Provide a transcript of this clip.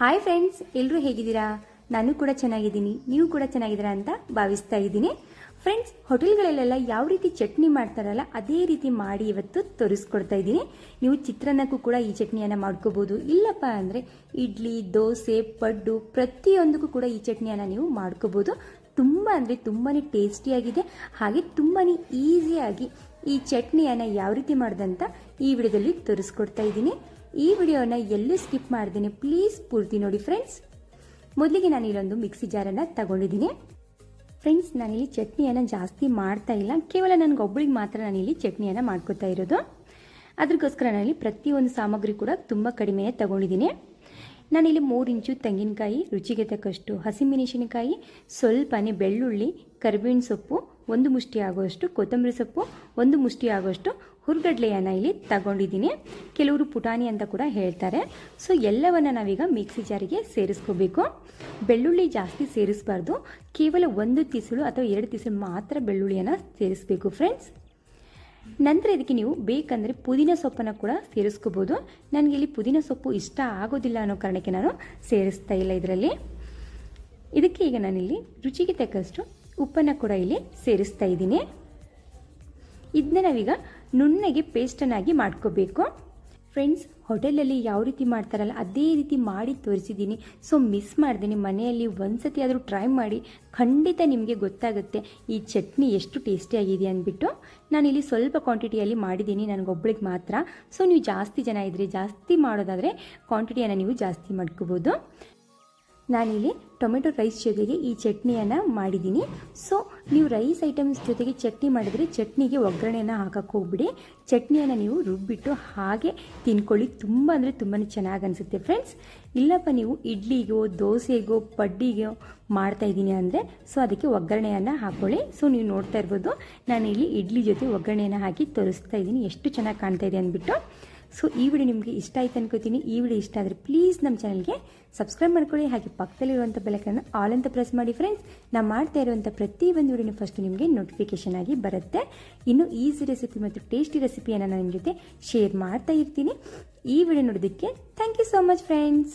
Hi friends ಎಲ್ಲರೂ ಹೇಗಿದ್ದೀರಾ? ನಾನು ಕೂಡ ಚೆನ್ನಾಗಿದ್ದೀನಿ. ನೀವು ಕೂಡ ಚೆನ್ನಾಗಿದ್ದೀರಾ ಅಂತ ಭಾವಿಸ್ತಾ ಇದ್ದೀನಿ. ಫ್ರೆಂಡ್ಸ್ ಹೋಟೆಲ್ಗಳಲ್ಲೆಲ್ಲ ಯಾವ ರೀತಿ ಚಟ್ನಿ ಮಾಡ್ತಾರಲ್ಲ, ಅದೇ ರೀತಿ ಮಾಡಿ ಇವತ್ತು ತೋರಿಸ್ಕೊಡ್ತಾ ಇದ್ದೀನಿ. ನೀವು ಚಿತ್ರಾನ್ನಕ್ಕೂ ಕೂಡ ಈ ಚಟ್ನಿಯನ್ನು ಮಾಡ್ಕೋಬೋದು. ಇಲ್ಲಪ್ಪ ಅಂದರೆ ಇಡ್ಲಿ, ದೋಸೆ, ಪಡ್ಡು, ಪ್ರತಿಯೊಂದಕ್ಕೂ ಕೂಡ ಈ ಚಟ್ನಿಯನ್ನು ನೀವು ಮಾಡ್ಕೋಬೋದು. ತುಂಬ ಅಂದರೆ ತುಂಬಾ ಟೇಸ್ಟಿಯಾಗಿದೆ. ಹಾಗೆ ತುಂಬಾ ಈಸಿಯಾಗಿ ಈ ಚಟ್ನಿಯನ್ನು ಯಾವ ರೀತಿ ಮಾಡ್ದಂತ ಈ ವಿಡಿಯೋದಲ್ಲಿ ತೋರಿಸ್ಕೊಡ್ತಾ ಇದ್ದೀನಿ. ಈ ವಿಡಿಯೋನ ಎಲ್ಲೂ ಸ್ಕಿಪ್ ಮಾಡ್ದೇನೆ ಪ್ಲೀಸ್ ಪೂರ್ತಿ ನೋಡಿ ಫ್ರೆಂಡ್ಸ್ ಮೊದಲಿಗೆ ನಾನು ಇಲ್ಲೊಂದು ಮಿಕ್ಸಿ ಜಾರನ್ನು ತಗೊಂಡಿದ್ದೀನಿ. ಫ್ರೆಂಡ್ಸ್ ನಾನಿಲ್ಲಿ ಚಟ್ನಿಯನ್ನು ಜಾಸ್ತಿ ಮಾಡ್ತಾ ಇಲ್ಲ. ಕೇವಲ ನನಗೊಬ್ಬಳಿಗೆ ಮಾತ್ರ ನಾನಿಲ್ಲಿ ಚಟ್ನಿಯನ್ನು ಮಾಡ್ಕೊತಾ ಇರೋದು. ಅದಕ್ಕೋಸ್ಕರ ನಾನಿಲ್ಲಿ ಪ್ರತಿಯೊಂದು ಸಾಮಗ್ರಿ ಕೂಡ ತುಂಬ ಕಡಿಮೆನೇ ತಗೊಂಡಿದ್ದೀನಿ. ನಾನಿಲ್ಲಿ ಮೂರು ಇಂಚು ತೆಂಗಿನಕಾಯಿ, ರುಚಿಗೆ ತಕ್ಕಷ್ಟು ಹಸಿಮೆಣಸಿನಕಾಯಿ, ಸ್ವಲ್ಪನೇ ಬೆಳ್ಳುಳ್ಳಿ, ಕರಿಬೇವಿನ ಸೊಪ್ಪು ಒಂದು ಮುಷ್ಟಿ ಆಗುವಷ್ಟು ಕೊತ್ತಂಬರಿ ಸೊಪ್ಪು, ಒಂದು ಮುಷ್ಟಿ ಆಗುವಷ್ಟು ಹುರ್ಗಡ್ಲೆಯನ್ನು ಇಲ್ಲಿ ತಗೊಂಡಿದ್ದೀನಿ. ಕೆಲವರು ಪುಟಾಣಿ ಅಂತ ಕೂಡ ಹೇಳ್ತಾರೆ. ಸೊ ಎಲ್ಲವನ್ನು ನಾವೀಗ ಮಿಕ್ಸಿ ಜಾರಿಗೆ ಸೇರಿಸ್ಕೋಬೇಕು. ಬೆಳ್ಳುಳ್ಳಿ ಜಾಸ್ತಿ ಸೇರಿಸಬಾರ್ದು. ಕೇವಲ ಒಂದು ತಿಸುಳು ಅಥವಾ ಎರಡು ತಿಸುಳು ಮಾತ್ರ ಬೆಳ್ಳುಳ್ಳಿಯನ್ನು ಸೇರಿಸಬೇಕು ಫ್ರೆಂಡ್ಸ್ ನಂತರ ಇದಕ್ಕೆ ನೀವು ಬೇಕಂದರೆ ಪುದೀನ ಸೊಪ್ಪನ್ನು ಕೂಡ ಸೇರಿಸ್ಕೋಬೋದು. ನನಗೆ ಇಲ್ಲಿ ಪುದೀನ ಸೊಪ್ಪು ಇಷ್ಟ ಆಗೋದಿಲ್ಲ ಅನ್ನೋ ಕಾರಣಕ್ಕೆ ನಾನು ಸೇರಿಸ್ತಾ ಇಲ್ಲ ಇದರಲ್ಲಿ. ಇದಕ್ಕೆ ಈಗ ನಾನಿಲ್ಲಿ ರುಚಿಗೆ ತಕ್ಕಷ್ಟು ಉಪ್ಪನ್ನು ಕೂಡ ಇಲ್ಲಿ ಸೇರಿಸ್ತಾ ಇದ್ದೀನಿ. ಇದನ್ನ ನಾವೀಗ ನುಣ್ಣಗೆ ಪೇಸ್ಟನ್ನಾಗಿ ಮಾಡ್ಕೋಬೇಕು. ಫ್ರೆಂಡ್ಸ್ ಹೋಟೆಲಲ್ಲಿ ಯಾವ ರೀತಿ ಮಾಡ್ತಾರಲ್ಲ, ಅದೇ ರೀತಿ ಮಾಡಿ ತೋರಿಸಿದ್ದೀನಿ. ಸೊ ಮಿಸ್ ಮಾಡ್ತೀನಿ ಮನೆಯಲ್ಲಿ ಒಂದ್ಸತಿ ಆದರೂ ಟ್ರೈ ಮಾಡಿ ಖಂಡಿತ ನಿಮಗೆ ಗೊತ್ತಾಗುತ್ತೆ ಈ ಚಟ್ನಿ ಎಷ್ಟು ಟೇಸ್ಟಿಯಾಗಿದೆ ಅಂದ್ಬಿಟ್ಟು. ನಾನಿಲ್ಲಿ ಸ್ವಲ್ಪ ಕ್ವಾಂಟಿಟಿಯಲ್ಲಿ ಮಾಡಿದ್ದೀನಿ, ನನಗೊಬ್ಳಿಗೆ ಮಾತ್ರ. ಸೊ ನೀವು ಜಾಸ್ತಿ ಜನ ಇದ್ದರೆ ಜಾಸ್ತಿ ಮಾಡೋದಾದರೆ ಕ್ವಾಂಟಿಟಿಯನ್ನು ನೀವು ಜಾಸ್ತಿ ಮಾಡ್ಕೋಬೋದು. ನಾನಿಲ್ಲಿ ಟೊಮೆಟೊ ರೈಸ್ ಜೊತೆಗೆ ಈ ಚಟ್ನಿಯನ್ನು ಮಾಡಿದ್ದೀನಿ. ಸೊ ನೀವು ರೈಸ್ ಐಟಮ್ಸ್ ಜೊತೆಗೆ ಚಟ್ನಿ ಮಾಡಿದರೆ ಚಟ್ನಿಗೆ ಒಗ್ಗರಣೆಯನ್ನು ಹಾಕಕ್ಕೆ ಹೋಗ್ಬಿಡಿ. ಚಟ್ನಿಯನ್ನು ನೀವು ರುಬ್ಬಿಟ್ಟು ಹಾಗೆ ತಿನ್ಕೊಳ್ಳಿ. ತುಂಬ ಅಂದರೆ ತುಂಬಾ ಚೆನ್ನಾಗಿ ಅನಿಸುತ್ತೆ ಫ್ರೆಂಡ್ಸ್ ಇಲ್ಲಪ್ಪ, ನೀವು ಇಡ್ಲಿಗೋ, ದೋಸೆಗೋ, ಪಡ್ಡಿಗೋ ಮಾಡ್ತಾ ಇದ್ದೀನಿ ಅಂದರೆ ಸೊ ಅದಕ್ಕೆ ಒಗ್ಗರಣೆಯನ್ನು ಹಾಕ್ಕೊಳ್ಳಿ ಸೊ ನೀವು ನೋಡ್ತಾ ಇರ್ಬೋದು ನಾನು ಇಲ್ಲಿ ಇಡ್ಲಿ ಜೊತೆ ಒಗ್ಗರಣೆಯನ್ನು ಹಾಕಿ ತೋರಿಸ್ತಾ ಇದ್ದೀನಿ. ಎಷ್ಟು ಚೆನ್ನಾಗಿ ಕಾಣ್ತಾ ಇದೆ ಅಂದ್ಬಿಟ್ಟು. ಸೊ ಈ ವಿಡಿಯೋ ನಿಮಗೆ ಇಷ್ಟ ಆಯ್ತು ಅನ್ಕೋತೀನಿ. ಈ ವಿಡಿಯೋ ಇಷ್ಟ ಆದರೆ ಪ್ಲೀಸ್ ನಮ್ಮ ಚಾನಲ್ಗೆ ಸಬ್ಸ್ಕ್ರೈಬ್ ಮಾಡ್ಕೊಳ್ಳಿ. ಹಾಗೆ ಪಕ್ಕದಲ್ಲಿರುವಂಥ ಬೆಲಕನ್ನು ಆಲ್ ಅಂತ ಪ್ರೆಸ್ ಮಾಡಿ ಫ್ರೆಂಡ್ಸ್ ನಾವು ಮಾಡ್ತಾ ಇರುವಂಥ ಪ್ರತಿ ಒಂದು ವಿಡಿಯೋನ ಫಸ್ಟ್ ನಿಮಗೆ ನೋಟಿಫಿಕೇಷನ್ ಆಗಿ ಬರುತ್ತೆ. ಇನ್ನು ಈಸಿ ರೆಸಿಪಿ ಮತ್ತು ಟೇಸ್ಟಿ ರೆಸಿಪಿಯನ್ನು ನಾನು ನಿಮ್ಮ ಜೊತೆ ಶೇರ್ ಮಾಡ್ತಾ ಇರ್ತೀನಿ. ಈ ವಿಡಿಯೋ ನೋಡೋದಕ್ಕೆ thank you so much friends